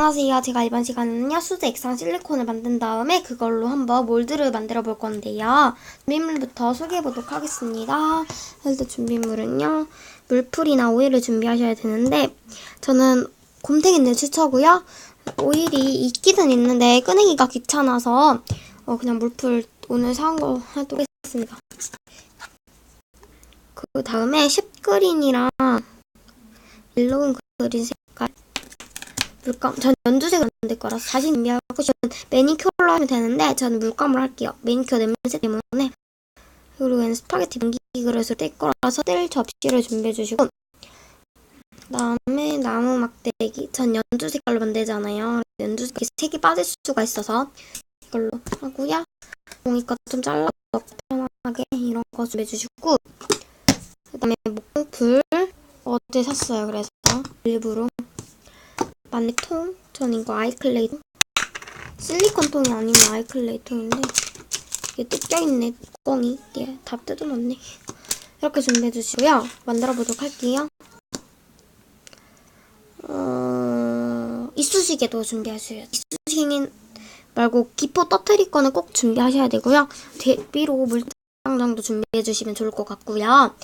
안녕하세요. 제가 이번 시간에는요, 수제 액상 실리콘을 만든 다음에 그걸로 한번 몰드를 만들어 볼 건데요. 준비물부터 소개해 보도록 하겠습니다. 일단 준비물은요, 물풀이나 오일을 준비하셔야 되는데, 저는 곰탱이를 추천고요. 오일이 있기는 있는데, 꺼내기가 귀찮아서, 어, 그냥 물풀 오늘 사온 거 하도록 하겠습니다. 그 다음에 쉽그린이랑 일로운 그린 색깔 물감 전 연두색을 만들 거라서 자신 준비하고 저는 매니큐어로 하면 되는데 저는 물감으로 할게요. 매니큐어 냄새 때문에. 그리고 스파게티 변기 그릇을 뗄 거라서 뗄 접시를 준비해 주시고. 그다음에 나무 막대기. 전 연두 색깔로 만들잖아요. 연두 색깔 색이 빠질 수가 있어서 이걸로 하고요. 종이컵 좀 잘라 넣고 편하게 이런 거 준비해 주시고. 그다음에 목공풀 어제 샀어요 그래서. 일부러 마네통? 전 이거 아이클레이 통 실리콘 통이 아니면 아이클레이 통인데 이게 뜯겨있네 뚜껑이. 예, 다 뜯어놨네. 이렇게 준비해 주시고요. 만들어 보도록 할게요. 어... 이쑤시개도 준비하셔야 이쑤시개 말고 기포 터트릴 거는 꼭 준비하셔야 되고요. 대비로 물장 정도 준비해 주시면 좋을 것 같고요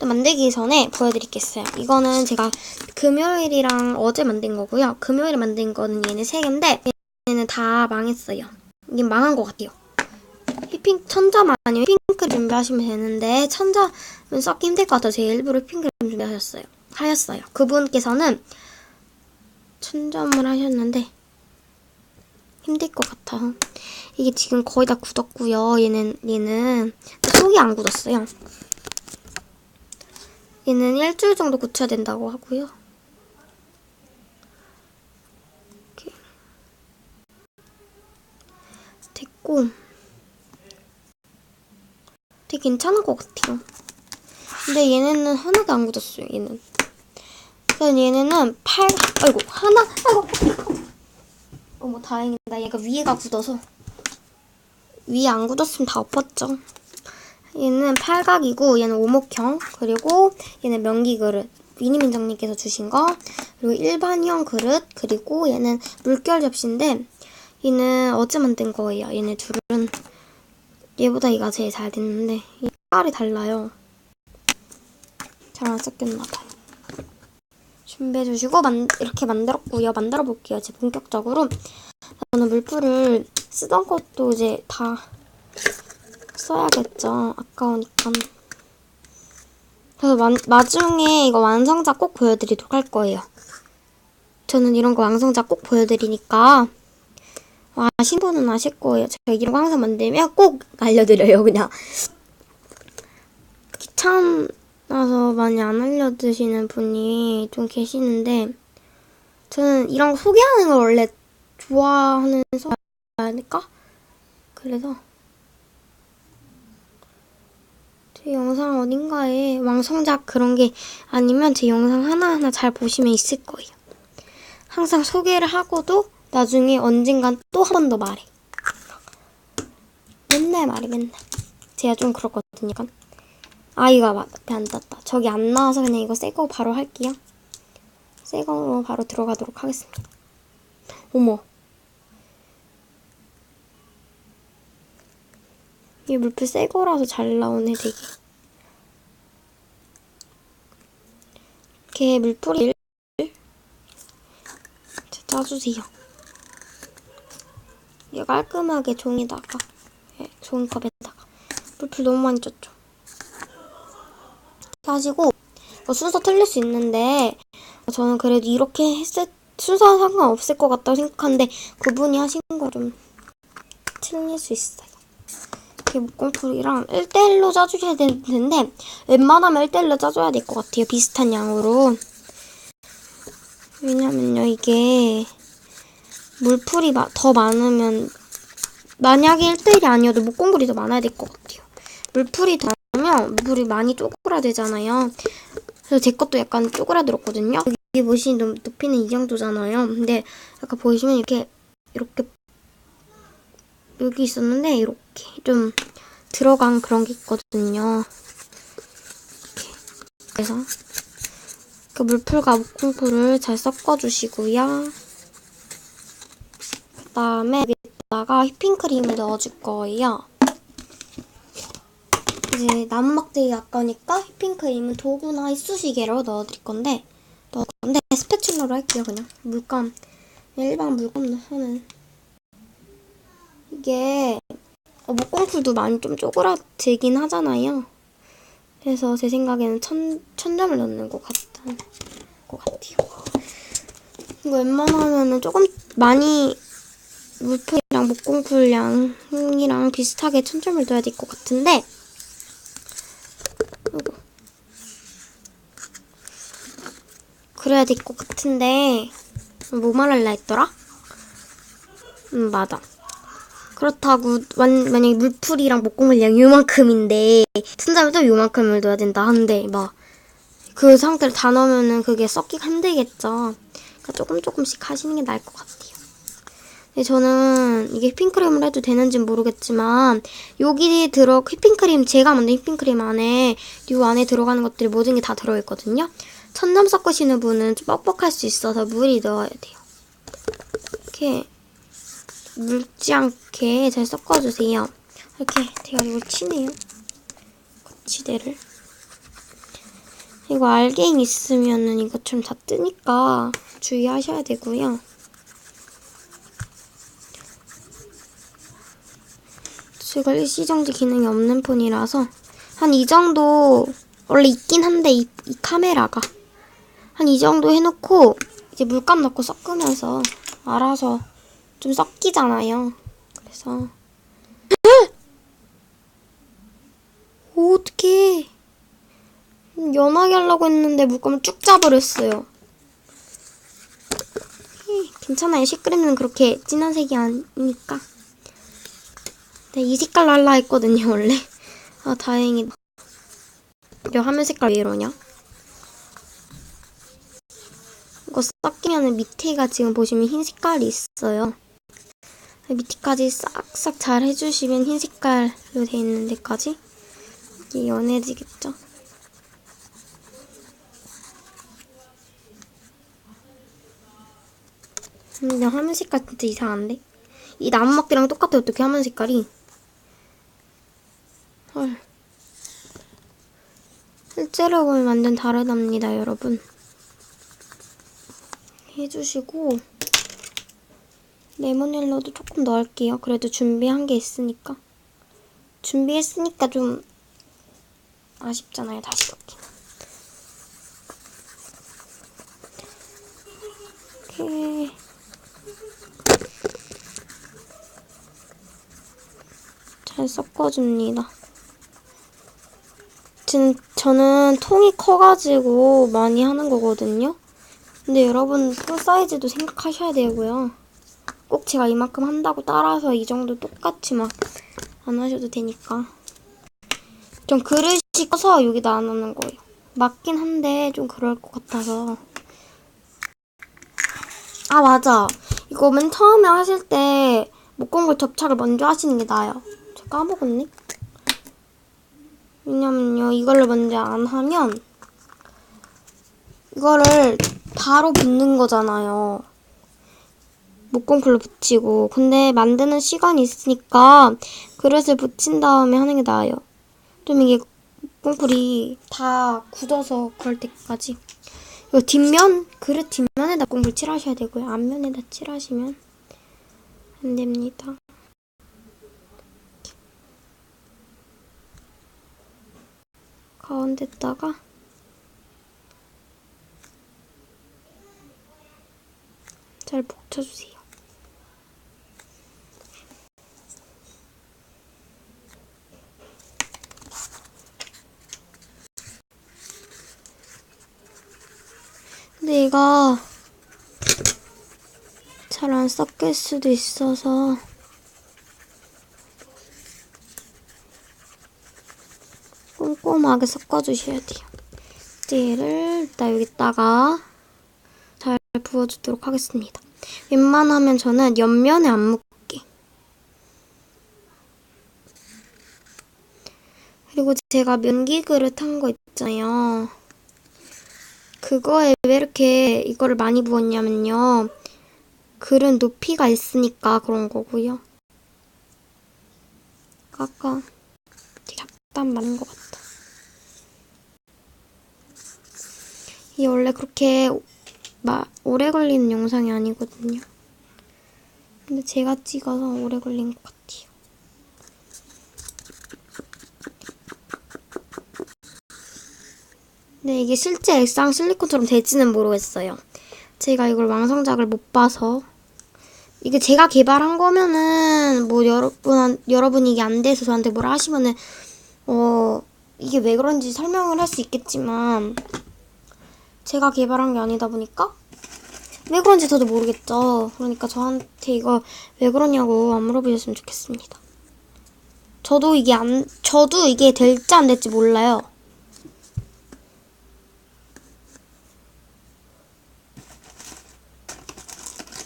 또 만들기 전에 보여드리겠어요. 이거는 제가 금요일이랑 어제 만든 거고요. 금요일에 만든 거는 얘네 세 개인데 얘는 다 망했어요. 이게 망한 것 같아요. 휘핑 천점 아니면 핑크 준비하시면 되는데 천점은 썩기 힘들 것 같아서 제가 일부러 핑크 준비하셨어요. 하였어요. 그분께서는 천점을 하셨는데 힘들 것 같아. 이게 지금 거의 다 굳었고요. 얘는 얘는 속이 안 굳었어요. 얘는 일주일 정도 굳혀야 된다고 하고요. 이렇게. 됐고 되게 괜찮은 것 같아요. 근데 얘네는 하나도 안 굳었어요. 얘는. 그래서 얘네는 팔 아이고 하나 아이고 어머 다행이다. 얘가 위에가 굳어서 위에 안 굳었으면 다 엎었죠. 얘는 팔각이고 얘는 오목형. 그리고 얘는 명기 그릇. 위니민정님께서 주신 거. 그리고 일반형 그릇. 그리고 얘는 물결 접시인데 얘는 어제 만든 거예요? 얘네 둘은 얘보다 얘가 제일 잘 됐는데 이 색깔이 달라요. 잘 안 섞였나 봐요. 준비해 주시고 만, 이렇게 만들었고요. 만들어 볼게요. 이제 본격적으로. 저는 물풀을 쓰던 것도 이제 다 써야겠죠. 아까우니까. 그래서 마, 나중에 이거 완성작 꼭 보여드리도록 할 거예요. 저는 이런 거 완성작 꼭 보여드리니까 아신 분은 아실 거예요. 제가 이런 거 항상 만들면 꼭 알려드려요. 그냥 귀찮아서 많이 안 알려주시는 분이 좀 계시는데 저는 이런 거 소개하는 걸 원래 좋아하는 소리니까 그래서 제 영상 어딘가에 왕성작 그런 게 아니면 제 영상 하나하나 잘 보시면 있을 거예요. 항상 소개를 하고도 나중에 언젠간 또 한 번 더 말해. 맨날 말해 맨날. 제가 좀 그렇거든요. 아이가 앞에 앉았다. 저기 안 나와서 그냥 이거 새 거 바로 할게요. 새 거로 바로 들어가도록 하겠습니다. 어머. 이 물풀 새 거라서 잘 나오네 되게. 이렇게 물풀이를 짜주세요. 이게 깔끔하게 종이다가 예, 종이컵에다가 물풀 너무 많이 쪘죠. 하시고 뭐 순서 틀릴 수 있는데 저는 그래도 이렇게 했을 순서 상관없을 것 같다고 생각하는데 그분이 하신 거 좀 틀릴 수 있어요. 이렇게 목공풀이랑 1대1로 짜주셔야 되는데 웬만하면 1대1로 짜줘야 될 것 같아요. 비슷한 양으로. 왜냐면요 이게 물풀이 더 많으면 만약에 1대1이 아니어도 목공풀이 더 많아야 될 것 같아요. 물풀이 더 많으면 물풀이 많이 쪼그라들잖아요. 그래서 제 것도 약간 쪼그라들었거든요. 여기 보시면 높이는 이 정도잖아요. 근데 약간 보시면 이렇게 이렇게 여기 있었는데 이렇게 좀 들어간 그런 게 있거든요. 이렇게. 그래서 그 물풀과 목공풀을 잘 섞어주시고요. 그 다음에 여기다가 휘핑크림을 넣어줄 거예요. 이제 나무 막대기 아까니까 휘핑크림은 도구나 이쑤시개로 넣어드릴 건데 넣을 건데 스패츌러로 할게요 그냥 물감 일반 물감 하는 이게 어, 목공풀도 많이 좀 쪼그라들긴 하잖아요. 그래서 제 생각에는 천, 천 점을 넣는 것 같은 것 같아요. 이거 웬만하면은 조금 많이 물풀이랑 목공풀 양이랑 비슷하게 천 점을 넣어야 될 것 같은데 아이고. 그래야 될 것 같은데 뭐 말할라 했더라? 음 맞아. 그렇다고 만, 만약에 물풀이랑 목공물량 요만큼인데 또 요만큼을 넣어야 된다 한데 막 그 상태를 다 넣으면은 그게 썩기가 힘들겠죠. 그러니까 조금 조금씩 하시는 게 나을 것 같아요. 근데 저는 이게 휘핑크림을 해도 되는지는 모르겠지만 여기 들어 휘핑크림 제가 만든 휘핑크림 안에 이 안에 들어가는 것들이 모든 게 다 들어있거든요. 천점 섞으시는 분은 좀 뻑뻑할 수 있어서 물이 넣어야 돼요. 이렇게 묽지 않게 잘 섞어주세요. 이렇게 돼가지고 치네요. 거치대를. 이거 알갱이 있으면은 이것처럼 다 뜨니까 주의하셔야 되고요. 제가 일시정지 기능이 없는 폰이라서 한 이 정도 원래 있긴 한데 이, 이 카메라가 한 이 정도 해놓고 이제 물감 넣고 섞으면서 알아서 좀 섞이잖아요. 그래서 오, 어떡해. 연하게 하려고 했는데 물감을 쭉 짜버렸어요. 히, 괜찮아요. 시크림은 그렇게 진한 색이 아니니까. 네, 이 색깔로 하려 했거든요, 원래. 아, 다행이다. 저 화면 색깔 왜 이러냐? 이거 섞이면 밑에가 지금 보시면 흰 색깔이 있어요. 밑에까지 싹싹 잘 해주시면 흰 색깔로 돼 있는 데까지 이게 연해지겠죠? 근데 화면 색깔 진짜 이상한데? 이 나무막대랑 똑같아 어떻게 화면 색깔이? 헐. 실제로 보면 완전 다르답니다, 여러분. 해주시고 레몬옐러도 조금 넣을게요. 그래도 준비한 게 있으니까. 준비했으니까 좀 아쉽잖아요. 다시 넣기. 이렇게 잘 섞어줍니다. 진, 저는 통이 커가지고 많이 하는 거거든요. 근데 여러분 그 사이즈도 생각하셔야 되고요. 꼭 제가 이만큼 한다고 따라서 이 정도 똑같이 막 안 하셔도 되니까. 좀 그릇이 커서 여기다 안 하는 거예요. 맞긴 한데 좀 그럴 것 같아서. 아 맞아. 이거 맨 처음에 하실 때 목공굴 접착을 먼저 하시는 게 나아요. 저 까먹었네. 왜냐면요 이걸로 먼저 안 하면 이거를 바로 붙는 거잖아요. 목공풀로 붙이고 근데 만드는 시간이 있으니까 그릇을 붙인 다음에 하는 게 나아요. 좀 이게 목공풀이 다 굳어서 그럴 때까지 이거 뒷면 그릇 뒷면에다 목공풀 칠하셔야 되고요. 앞면에다 칠하시면 안 됩니다. 가운데다가 잘 붙여주세요. 근데 이거 잘 안 섞일 수도 있어서 꼼꼼하게 섞어주셔야 돼요. 얘를 일단 여기다가 잘 부어주도록 하겠습니다. 웬만하면 저는 옆면에 안 묻게. 그리고 제가 면기 그릇 한 거 있잖아요. 그거에 왜 이렇게 이거를 많이 부었냐면요. 글은 높이가 있으니까 그런 거고요. 아까 되게 약간 많은 것 같다. 이게 원래 그렇게 마, 오래 걸리는 영상이 아니거든요. 근데 제가 찍어서 오래 걸린 것 같아요. 근데 이게 실제 액상 실리콘처럼 될지는 모르겠어요. 제가 이걸 완성작을 못 봐서 이게 제가 개발한 거면은 뭐 여러분 여러분이 이게 안 돼서 저한테 뭐라 하시면은 어 이게 왜 그런지 설명을 할 수 있겠지만 제가 개발한 게 아니다 보니까 왜 그런지 저도 모르겠죠. 그러니까 저한테 이거 왜 그러냐고 안 물어보셨으면 좋겠습니다. 저도 이게 안 저도 이게 될지 안 될지 몰라요.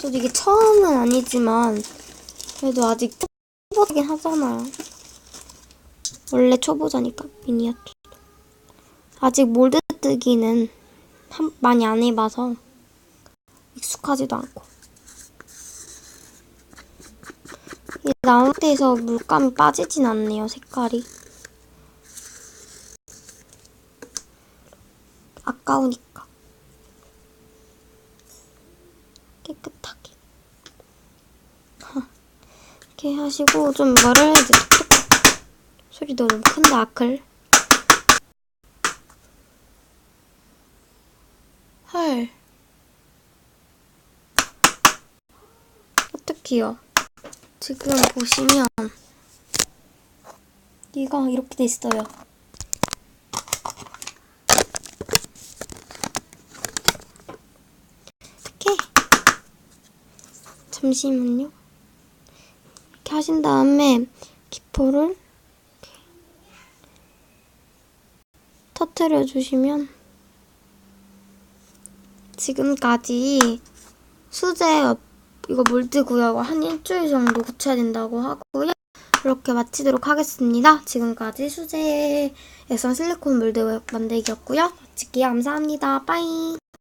저도 이게 처음은 아니지만 그래도 아직 초보긴 하잖아요. 원래 초보자니까 미니어처. 아직 몰드 뜨기는 한, 많이 안 해봐서 익숙하지도 않고. 이 나무대에서 물감이 빠지진 않네요, 색깔이. 아까우니까. 깨끗하게. 이렇게 하시고 좀 뭐를 해야 돼? 소리도 너무 큰데 아클. 헐. 어떡해요. 지금 보시면 얘가 이렇게 돼 있어요. 어떡해. 잠시만요. 하신 다음에 기포를 터트려 주시면 지금까지 수제 이거 몰드 구역을 한 일주일 정도 고쳐야 된다고 하고요. 이렇게 마치도록 하겠습니다. 지금까지 수제 액상 실리콘 몰드 만들기였고요. 마칠게요. 감사합니다. 빠이.